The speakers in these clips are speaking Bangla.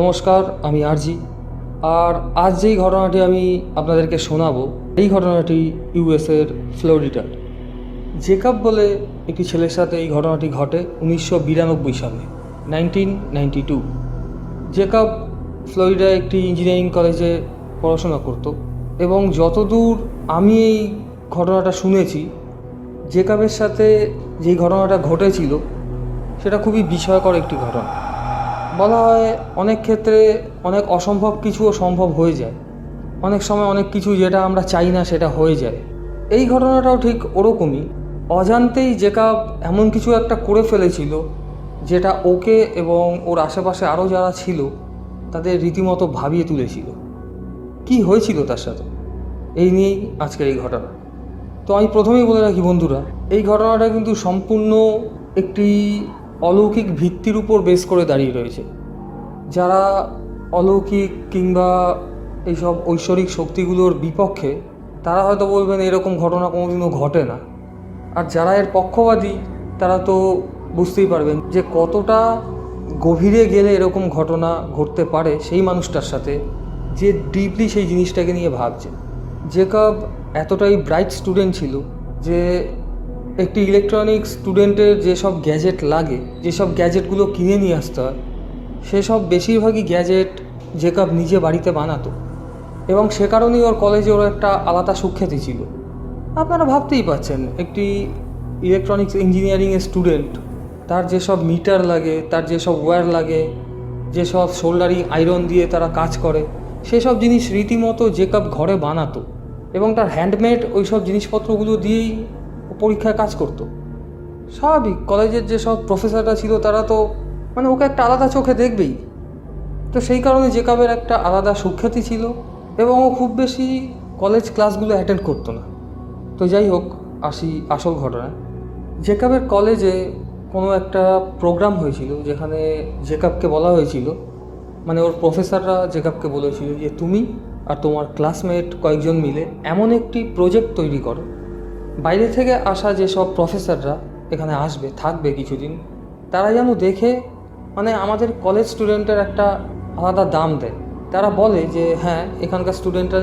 নমস্কার, আমি আরজি। আর আজ যেই ঘটনাটি আমি আপনাদেরকে শোনাবো, এই ঘটনাটি ইউএসের ফ্লোরিডার। জেকাব বলে একটি ছেলের সাথে এই ঘটনাটি ঘটে উনিশশো বিরানব্বই সালে, নাইনটিন নাইনটি টু। জেকাব ফ্লোরিডায় একটি ইঞ্জিনিয়ারিং কলেজে পড়াশোনা করত এবং যতদূর আমি এই ঘটনাটা শুনেছি, জেকাবের সাথে যেই ঘটনাটা ঘটেছিল, সেটা খুবই বিষয়কর একটি ঘটনা। বলা হয় অনেক ক্ষেত্রে অনেক অসম্ভব কিছুও সম্ভব হয়ে যায়। অনেক সময় অনেক কিছু যেটা আমরা চাই না সেটা হয়ে যায়। এই ঘটনাটাও ঠিক ওরকমই। অজান্তেই জেকাব এমন কিছু একটা করে ফেলেছিল, যেটা ওকে এবং ওর আশেপাশে আরও যারা ছিল, তাদের রীতিমতো ভাবিয়ে তুলেছিল। কি হয়েছিল তার সাথে? এই নিয়েই আজকের এই ঘটনা। তো আমি প্রথমেই বলে রাখি বন্ধুরা, এই ঘটনাটা কিন্তু সম্পূর্ণ একটি অলৌকিক ভিত্তির উপর বেস করে দাঁড়িয়ে রয়েছে। যারা অলৌকিক কিংবা এইসব ঐশ্বরিক শক্তিগুলোর বিপক্ষে, তারা হয়তো বলবেন এরকম ঘটনা কোনোদিনও ঘটে না। আর যারা এর পক্ষবাদী তারা তো বুঝতেই পারবেন যে কতটা গভীরে গেলে এরকম ঘটনা ঘটতে পারে সেই মানুষটার সাথে যে ডিপলি সেই জিনিসটাকে নিয়ে ভাবছে। জেকব এতটাই ব্রাইট স্টুডেন্ট ছিল যে একটি ইলেকট্রনিক্স স্টুডেন্টের যেসব গ্যাজেট লাগে, যেসব গ্যাজেটগুলো কিনে নিয়ে আসতে হয়, সেসব বেশিরভাগই গ্যাজেট জেকব নিজে বাড়িতে বানাতো। এবং সে কারণেই ওর কলেজে ওর একটা আলাদা সুখ্যাতি ছিল। আপনারা ভাবতেই পাচ্ছেন একটি ইলেকট্রনিক্স ইঞ্জিনিয়ারিংয়ের স্টুডেন্ট তার যেসব মিটার লাগে, তার যেসব ওয়্যার লাগে, যেসব সোল্ডারিং আয়রন দিয়ে তারা কাজ করে, সেসব জিনিস রীতিমতো জেকব ঘরে বানাতো। এবং তার হ্যান্ডমেড ওই সব জিনিসপত্রগুলো দিয়েই পরীক্ষায় কাজ করতো। স্বাভাবিক, কলেজের যেসব প্রফেসররা ছিল তারা তো মানে ওকে একটা আলাদা চোখে দেখবেই। তো সেই কারণে জেকাবের একটা আলাদা সুখ্যাতি ছিল এবং ও খুব বেশি কলেজ ক্লাসগুলো অ্যাটেন্ড করতো না। তো যাই হোক, আসি আসল ঘটনায়। জেকাবের কলেজে কোনো একটা প্রোগ্রাম হয়েছিল যেখানে জেকাবকে বলা হয়েছিল মানে ওর প্রফেসররা জেকাবকে বলেছিল যে তুমি আর তোমার ক্লাসমেট কয়েকজন মিলে এমন একটি প্রজেক্ট তৈরি করো বাইরে থেকে আসা যেসব প্রফেসররা এখানে আসবে, থাকবে কিছুদিন তারা যেন দেখে মানে আমাদের কলেজ স্টুডেন্টের একটা আলাদা দাম দেয়। তারা বলে যে হ্যাঁ এখানকার স্টুডেন্টরা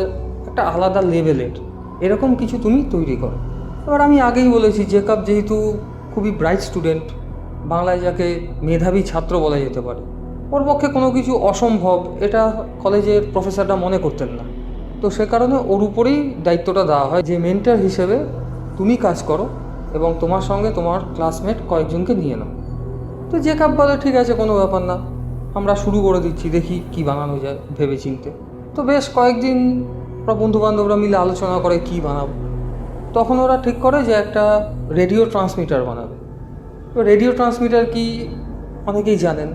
একটা আলাদা লেভেলের এরকম কিছু তুমি তৈরি করো। এবার আমি আগেই বলেছি জেকব যেহেতু খুবই ব্রাইট স্টুডেন্ট বাংলায় যাকে মেধাবী ছাত্র বলা যেতে পারে, ওর পক্ষে কোনো কিছু অসম্ভব, এটা কলেজের প্রফেসররা মনে করতেন না। তো সে কারণে ওর উপরেই দায়িত্বটা দেওয়া হয় যে মেন্টার হিসেবে তুমি কাজ করো এবং তোমার সঙ্গে তোমার ক্লাসমেট কয়েকজনকে নিয়ে নাও। তো যে কাপ বলে, ঠিক আছে, কোনো ব্যাপার না। আমরা শুরু করে দিচ্ছি, দেখি কি বানানো যায় ভেবে চিনতে তো বেশ কয়েকদিন ওরা বন্ধুবান্ধবরা মিলে আলোচনা করে কি বানাবো। তখন ওরা ঠিক করে যে একটা রেডিও ট্রান্সমিটার বানাবে। তো রেডিও ট্রান্সমিটার কি অনেকেই জানেন।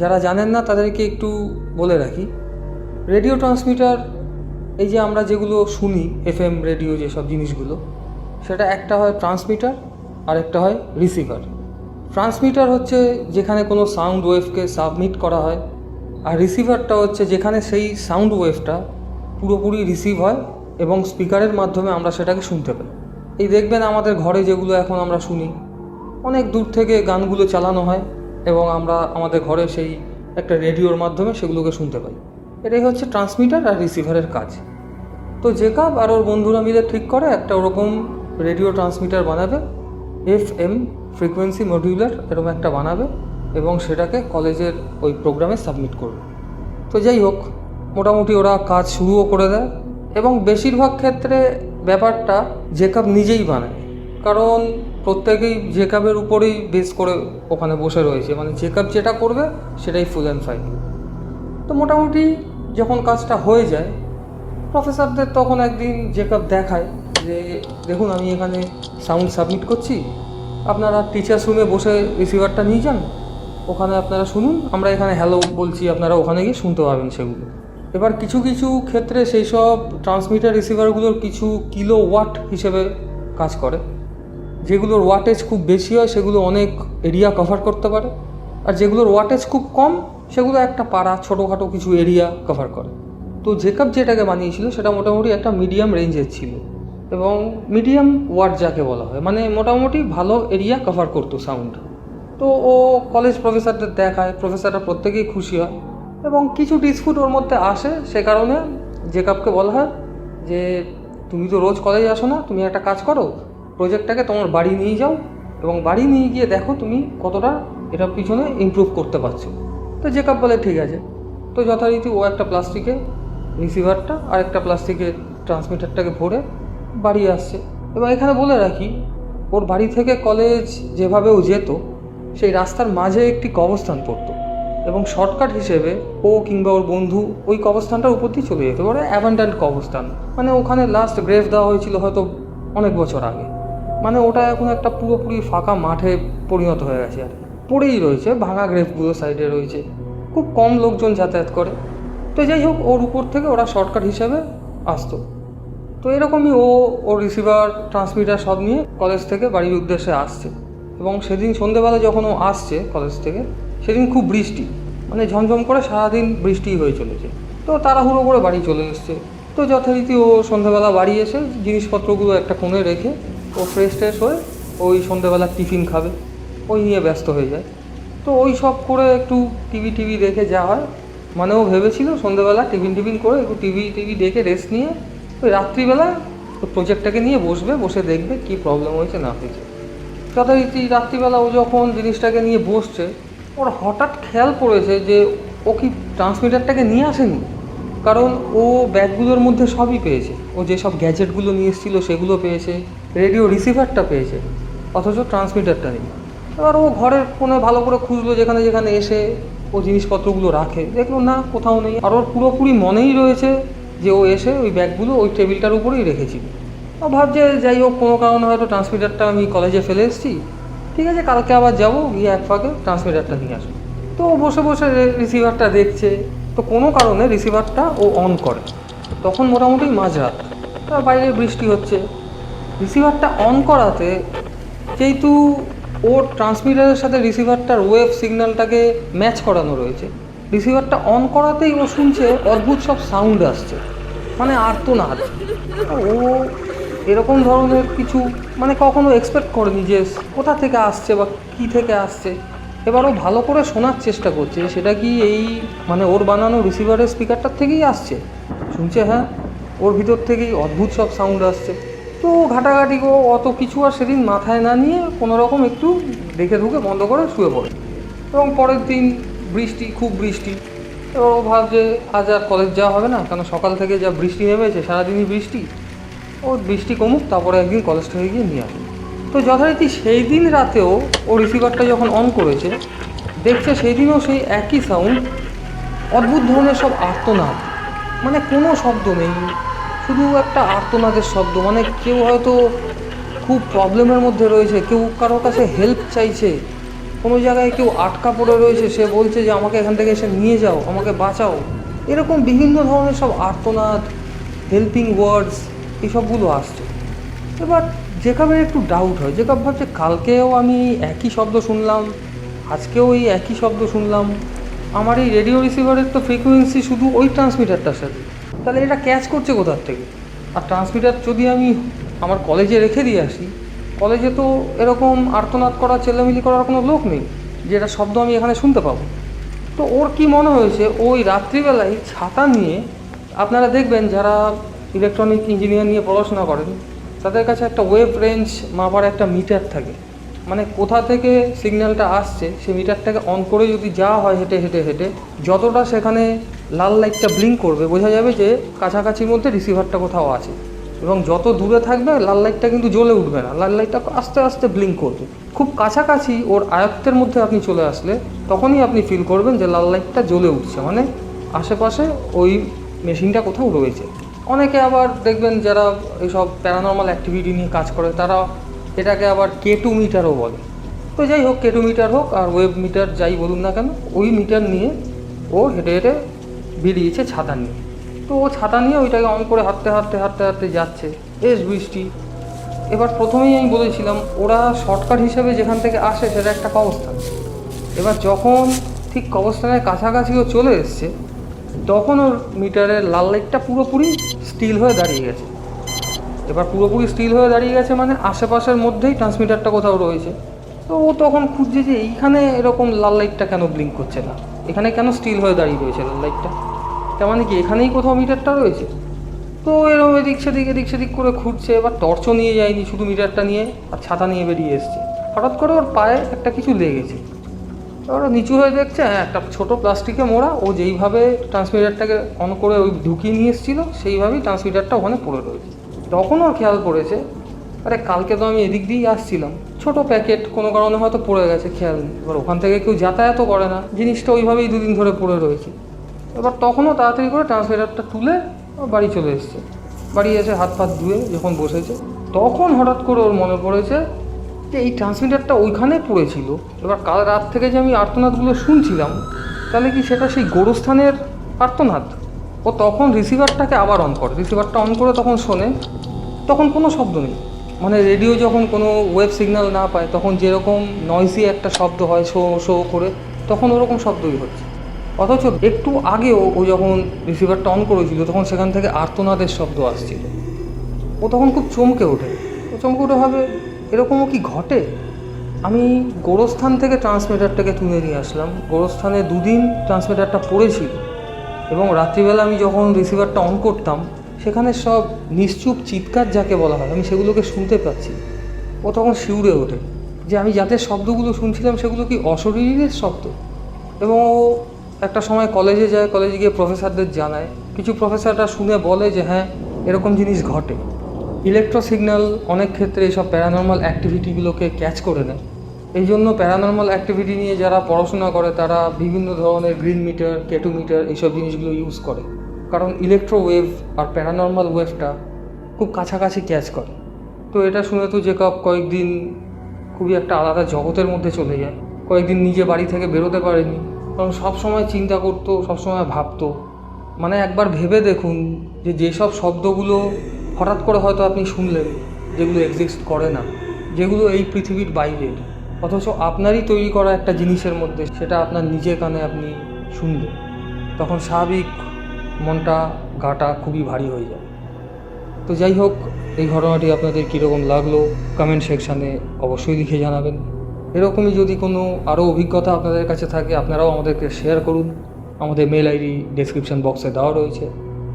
যারা জানেন না, তাদেরকে একটু বলে রাখি। রেডিও ট্রান্সমিটার এই যে আমরা যেগুলো শুনি এফএম রেডিও যেসব জিনিসগুলো সেটা একটা হয় ট্রান্সমিটার আর একটা হয় রিসিভার ট্রান্সমিটার হচ্ছে যেখানে কোনো সাউন্ড ওয়েভকে সাবমিট করা হয়, আর রিসিভারটা হচ্ছে যেখানে সেই সাউন্ড ওয়েভটা পুরোপুরি রিসিভ হয় এবং স্পিকারের মাধ্যমে আমরা সেটাকে শুনতে পাই। এই দেখবেন আমাদের ঘরে যেগুলো এখন আমরা শুনি, অনেক দূর থেকে গানগুলো চালানো হয় এবং আমরা আমাদের ঘরে সেই একটা রেডিওর মাধ্যমে সেগুলোকে শুনতে পাই। এটাই হচ্ছে ট্রান্সমিটার আর রিসিভারের কাজ। তো জেকাব আর ওর বন্ধুরা মিলে ঠিক করে, একটা ওরকম রেডিও ট্রান্সমিটার বানাবে এফ এম ফ্রিকোয়েন্সি মডিউলার এরকম একটা বানাবে এবং সেটাকে কলেজের ওই প্রোগ্রামে সাবমিট করবে। তো যাই হোক, মোটামুটি ওরা কাজ শুরুও করে দেয় এবং বেশিরভাগ ক্ষেত্রে ব্যাপারটা জেকাব নিজেই বানায়। কারণ প্রত্যেকেই জেকাবের উপরেই বেস করে ওখানে বসে রয়েছে। মানে জেকাব যেটা করবে, সেটাই ফুল অ্যান্ড ফাইনাল তো মোটামুটি যখন কাজটা হয়ে যায় প্রফেসরদের তখন একদিন জেকাব দেখায়। যে, দেখুন, আমি এখানে সাউন্ড সাবমিট করছি। আপনারা টিচার্স রুমে বসে রিসিভারটা নিয়ে যান। ওখানে আপনারা শুনুন। আমরা এখানে হ্যালো বলছি, আপনারা ওখানে গিয়ে শুনতে পাবেন সেগুলো। এবার কিছু কিছু ক্ষেত্রে সেই সব ট্রান্সমিটার রিসিভারগুলোর কিছু কিলো ওয়াট হিসেবে কাজ করে। যেগুলোর ওয়াটেজ খুব বেশি হয়, সেগুলো অনেক এরিয়া কভার করতে পারে। আর যেগুলোর ওয়াটেজ খুব কম, সেগুলো একটা পাড়া, ছোটোখাটো কিছু এরিয়া কভার করে। তো জেকাব যেটাকে বানিয়েছিল, সেটা মোটামুটি একটা মিডিয়াম রেঞ্জের ছিল। এবং মিডিয়াম ওয়ার্ড যাকে বলা হয় মানে মোটামুটি ভালো এরিয়া কভার করতো সাউন্ড তো ও কলেজ প্রফেসরদের দেখায় প্রফেসররা প্রত্যেকেই খুশি হয় এবং কিছু ডিসপুট ওর মধ্যে আসে, সে কারণে জেকাবকে বলা হয় যে, তুমি তো রোজ কলেজে আসো না, তুমি একটা কাজ করো প্রজেক্টটাকে তোমার বাড়ি নিয়ে যাও এবং বাড়ি নিয়ে গিয়ে দেখো তুমি কতটা এটার পিছনে ইম্প্রুভ করতে পারছ। তো জেকাব বলে, ঠিক আছে। তো যথারীতি ও একটা প্লাস্টিকে রিসিভারটা আর একটা প্লাস্টিকে ট্রান্সমিটারটাকে ভরে বাড়ি আসছে এবং এখানে বলে রাখি, ওর বাড়ি থেকে কলেজ যেভাবে ও যেত, সেই রাস্তার মাঝে একটি কবস্থান পড়তো এবং শর্টকাট হিসেবে ও কিংবা ওর বন্ধু ওই কবস্থানটার উপর দিয়ে চলে যেত। এবারে অ্যাবান্ডান্ট কবস্থান মানে ওখানে লাস্ট গ্রেভ দেওয়া হয়েছিল হয়তো অনেক বছর আগে। মানে ওটা এখন একটা পুরোপুরি ফাঁকা মাঠে পরিণত হয়ে গেছে আর। পড়েই রয়েছে, ভাঙা গ্রেভগুলো সাইডে রয়েছে। খুব কম লোকজন যাতায়াত করে। তো যাই হোক, ওর উপর থেকে ওরা শর্টকাট হিসেবে আসতো। তো এরকমই ও ওর রিসিভার ট্রান্সমিটার সব নিয়ে কলেজ থেকে বাড়ির উদ্দেশ্যে আসছে। এবং সেদিন সন্ধেবেলা যখন ও আসছে কলেজ থেকে, সেদিন খুব বৃষ্টি মানে ঝমঝম করে সারাদিন বৃষ্টিই হয়ে চলেছে। তো তাড়াহুড়ো করে বাড়ি চলে এসছে। তো যথারীতি ও সন্ধেবেলা বাড়ি এসে জিনিসপত্রগুলো একটা কোণে রেখে ও ফ্রেশ ট্রেশ হয়ে ওই সন্ধেবেলা টিফিন খাবে। ওই নিয়ে ব্যস্ত হয়ে যায়। তো ওই সব করে একটু টিভি টিভি দেখে যা হয়। মানে ও ভেবেছিল সন্ধেবেলা টিফিন টিফিন করে একটু টিভি টিভি দেখে রেস্ট নিয়ে ওই রাত্রিবেলা প্রজেক্টটাকে নিয়ে বসবে, বসে দেখবে কী প্রবলেম হয়েছে, না হয়েছে। যথারীতি রাত্রিবেলা ও যখন জিনিসটাকে নিয়ে বসছে, ওর হঠাৎ খেয়াল পড়েছে যে ও কি ট্রান্সমিটারটাকে নিয়ে আসেনি? কারণ ও ব্যাগগুলোর মধ্যে সবই পেয়েছে। ও যেসব গ্যাজেটগুলো নিয়ে এসেছিল, সেগুলো পেয়েছে রেডিও রিসিভারটা পেয়েছে, অথচ ট্রান্সমিটারটা নেই। এবার ও ঘরের কোণে ভালো করে খুঁজলো, যেখানে যেখানে এসে ও জিনিসপত্রগুলো রাখে। দেখল না, কোথাও নেই। আর ওর পুরোপুরি মনেই রয়েছে যে ও এসে ওই ব্যাগগুলো ওই টেবিলটার উপরেই রেখেছিল ও ভাবছে, যাই হোক, কোনো কারণে হয়তো ট্রান্সমিটারটা আমি কলেজে ফেলে এসেছি। ঠিক আছে, কালকে আবার যাব, গিয়ে এক ফাঁকে ট্রান্সমিটারটা নিয়ে আসব। তো ও বসে বসে রিসিভারটা দেখছে। তো কোনো কারণে রিসিভারটা ও অন করে। তখন মোটামুটি মাঝরাত। তা বাইরে বৃষ্টি হচ্ছে। রিসিভারটা অন করাতে যেহেতু ওর ট্রান্সমিটারের সাথে রিসিভারটার ওয়েভ সিগন্যালটাকে ম্যাচ করানো রয়েছে রিসিভারটা অন করাতেই ও শুনছে অদ্ভুত সব সাউন্ড আসছে। মানে আর্তনাদ ও এরকম ধরনের কিছু মানে কখনো এক্সপেক্ট করেনি যে কোথা থেকে আসছে বা কী থেকে আসছে। এবার ও ভালো করে শোনার চেষ্টা করছে সেটা কি এই মানে ওর বানানো রিসিভারের স্পিকারটার থেকেই আসছে? শুনছে হ্যাঁ ওর ভিতর থেকেই অদ্ভুত সব সাউন্ড আসছে। তো ঘাটাঘাটি ও অত কিছু আর সেদিন মাথায় না নিয়ে কোনো রকম একটু দেখে ঢুকে বন্ধ করে শুয়ে পড়ে। এবং পরের দিন বৃষ্টি, খুব বৃষ্টি। তো ও ভাবছে আজ আর কলেজ যাওয়া হবে না কারণ সকাল থেকে যা বৃষ্টি নেমেছে, সারাদিনই বৃষ্টি। ও বৃষ্টি কমুক, তারপরে একদিন কলেজ থেকে গিয়ে নিয়ে আসবে। তো যথারীতি সেই দিন রাতেও ও রিসিভারটা যখন অন করেছে, দেখছে সেই দিনও সেই একই সাউন্ড অদ্ভুত ধরনের সব আর্তনাদ। মানে কোনো শব্দ নেই, শুধু একটা আর্তনাদের শব্দ। মানে কেউ হয়তো খুব প্রবলেমের মধ্যে রয়েছে, কেউ কারোর কাছে হেল্প চাইছে। কোনো জায়গায় কেউ আটকা পড়ে রয়েছে, সে বলছে যে আমাকে এখান থেকে এসে নিয়ে যাও, আমাকে বাঁচাও। এরকম বিভিন্ন ধরনের সব আর্তনাদ হেল্পিং ওয়ার্ডস এসবগুলো আসছে। এবার জেকাবের একটু ডাউট হয় জেকাব ভাবছে কালকেও আমি একই শব্দ শুনলাম, আজকেও এই একই শব্দ শুনলাম, আমার এই রেডিও রিসিভারের তো ফ্রিকোয়েন্সি শুধু ওই ট্রান্সমিটারটার সাথে। তাহলে এটা ক্যাচ করছে কোথার থেকে? আর ট্রান্সমিটার যদি আমি আমার কলেজে রেখে দিয়ে আসি কলেজে তো এরকম আর্তনাদ করা চেল্লামিলি করার কোনো লোক নেই, যে এটা শব্দ আমি এখানে শুনতে পাবো। তো ওর কি মনে হয়েছে? ওই রাত্রিবেলায় ছাতা নিয়ে আপনারা দেখবেন যারা ইলেকট্রনিক ইঞ্জিনিয়ার নিয়ে পড়াশোনা করেন, তাদের কাছে একটা ওয়েভ রেঞ্জ মাপার একটা মিটার থাকে। মানে কোথা থেকে সিগন্যালটা আসছে, সেই মিটারটাকে অন করে যদি যাওয়া হয় হেঁটে হেঁটে হেঁটে, যতটা সেখানে লাল লাইটটা ব্লিঙ্ক করবে, বোঝা যাবে যে কাছাকাছির মধ্যে রিসিভারটা কোথাও আছে। এবং যত দূরে থাকবে, লাল লাইটটা কিন্তু জ্বলে উঠবে না। লাল লাইটটা আস্তে আস্তে ব্লিঙ্ক করবে। খুব কাছাকাছি ওর আয়ত্তের মধ্যে আপনি চলে আসলে, তখনই আপনি ফিল করবেন যে লাল লাইটটা জ্বলে উঠছে। মানে আশেপাশে ওই মেশিনটা কোথাও রয়েছে। অনেকে আবার দেখবেন যারা এইসব প্যারানর্মাল অ্যাক্টিভিটি নিয়ে কাজ করে, তারা এটাকে আবার কেটু মিটারও বলে। তো যাই হোক, কেটু মিটার হোক আর ওয়েব মিটার যাই বলুন না কেন, ওই মিটার নিয়ে ও হেঁটে হেঁটে বেরিয়েছে ছাতা নিয়ে। তো ও ছাতা নিয়ে ওইটাকে অন করে হাঁটতে হাঁটতে হাঁটতে হাঁটতে যাচ্ছে। বেশ বৃষ্টি। এবার প্রথমেই আমি বলেছিলাম, ওরা শর্টকাট হিসেবে যেখান থেকে আসে সেটা একটা কবস্থান এবার যখন ঠিক কবস্থানের কাছাকাছি ও চলে এসছে, তখন ওর মিটারের লাল লাইটটা পুরোপুরি স্টিল হয়ে দাঁড়িয়ে গেছে। এবার পুরোপুরি স্টিল হয়ে দাঁড়িয়ে গেছে মানে আশেপাশের মধ্যেই ট্রান্সমিটারটা কোথাও রয়েছে। তো ও তখন খুঁজছে যে এইখানে এরকম লাল লাইটটা কেন ব্লিঙ্ক করছে না? এখানে কেন স্টিল হয়ে দাঁড়িয়ে রয়েছে লাল লাইটটা? তার মানে কি, এখানেই কোথাও মিটারটা রয়েছে? তো এরকম এদিক সেদিক এদিক সেদিক করে ঘুরছে এবার টর্চও নিয়ে যায়নি শুধু মিটারটা নিয়ে, আর ছাতা নিয়ে বেরিয়ে এসছে। হঠাৎ করে ওর পায়ে একটা কিছু লেগেছে। এবার ও নিচু হয়ে দেখছে হ্যাঁ একটা ছোটো প্লাস্টিকে মোড়া, ও যেইভাবে ট্রান্সমিটারটাকে অন করে ওই ঢুকিয়ে নিয়ে এসেছিল, সেইভাবেই ট্রান্সমিটারটা ওখানে পড়ে রয়েছে। তখন ওর খেয়াল পড়েছে, আরে কালকে তো আমি এদিক দিয়েই আসছিলাম। ছোট প্যাকেট, কোনো কারণে হয়তো পড়ে গেছে, খেয়াল নেই। এবার ওখান থেকে কেউ যাতায়াতও করে না। জিনিসটা ওইভাবেই দুদিন ধরে পড়ে রয়েছে। এবার তখনও তাড়াতাড়ি করে ট্রান্সমিটারটা তুলে বাড়ি চলে এসছে। বাড়ি এসে হাত ফাত ধুয়ে যখন বসেছে, তখন হঠাৎ করে ওর মনে পড়েছে যে এই ট্রান্সমিটারটা ওইখানে পড়েছিল। এবার কাল রাত থেকে যে আমি আর্তনাদগুলো শুনছিলাম, তাহলে কি সেটা সেই গোরস্থানের আর্তনাদ? ও তখন রিসিভারটাকে আবার অন করে। রিসিভারটা অন করে তখন শোনে, তখন কোনো শব্দ নেই। মানে রেডিও যখন কোনো ওয়েব সিগন্যাল না পায়, তখন যেরকম নয়েসি একটা শব্দ হয় শো শো করে, তখন ওরকম শব্দই হচ্ছে। অথচ একটু আগেও ও যখন রিসিভারটা অন করেছিল, তখন সেখান থেকে আর্তনাদের শব্দ আসছিল। ও তখন খুব চমকে ওঠে। ও চমকে ওঠে ভাবে এরকমও কি ঘটে? আমি গোরস্থান থেকে ট্রান্সমিটারটাকে তুলে নিয়ে আসলাম। গোরস্থানে দুদিন ট্রান্সমিটারটা পড়েছিল এবং রাত্রিবেলা আমি যখন রিসিভারটা অন করতাম, সেখানে সব নিশ্চুপ চিৎকার যাকে বলা হয়, আমি সেগুলোকে শুনতে পাচ্ছি। ও তখন শিউরে ওঠে যে আমি যাতে শব্দগুলো শুনছিলাম, সেগুলো কি অশরীরের শব্দ? এবং ও একটা সময় কলেজে যায় কলেজে গিয়ে প্রফেসরদের জানায়। কিছু প্রফেসররা শুনে বলে যে হ্যাঁ এরকম জিনিস ঘটে। ইলেকট্রো সিগন্যাল অনেক ক্ষেত্রে এইসব প্যারানর্মাল অ্যাক্টিভিটিগুলোকে ক্যাচ করে নেয়। এই জন্য প্যারানর্মাল অ্যাক্টিভিটি নিয়ে যারা পড়াশোনা করে, তারা বিভিন্ন ধরনের গ্রিন মিটার কেটু মিটার এইসব জিনিসগুলো ইউজ করে। কারণ ইলেকট্রো ওয়েভ আর প্যারানর্মাল ওয়েভটা খুব কাছাকাছি ক্যাচ করে। তো এটা শুনে তো জেকব কয়েকদিন খুবই একটা আলাদা জগতের মধ্যে চলে যায়। কয়েকদিন নিজে বাড়ি থেকে বেরোতে পারেনি। কারণ সব সময় চিন্তা করতো সবসময় ভাবতো। মানে একবার ভেবে দেখুন যে যেসব শব্দগুলো হঠাৎ করে হয়তো আপনি শুনলেন, যেগুলো এক্সিস্ট করে না, যেগুলো এই পৃথিবীর বাইরের অথচ আপনারই তৈরি করা একটা জিনিসের মধ্যে সেটা আপনার নিজের কানে আপনি শুনলেন। তখন স্বাভাবিক মনটা, গাটা খুবই ভারী হয়ে যায়। তো যাই হোক, এই ঘটনাটি আপনাদের কীরকম লাগল কমেন্ট সেকশানে অবশ্যই লিখে জানাবেন। এরকমই যদি কোনো আরও অভিজ্ঞতা আপনাদের কাছে থাকে, আপনারাও আমাদেরকে শেয়ার করুন। আমাদের মেল আইডি ডেসক্রিপশন বক্সে দেওয়া রয়েছে।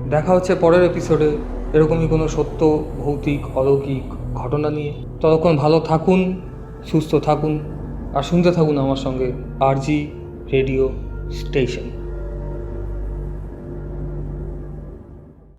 দেখা হচ্ছে পরের এপিসোডে এরকমই কোনো সত্য, ভৌতিক, অলৌকিক ঘটনা নিয়ে। ততক্ষণ ভালো থাকুন, সুস্থ থাকুন, আর শুনতে থাকুন আমার সঙ্গে আরজি রেডিও স্টেশন।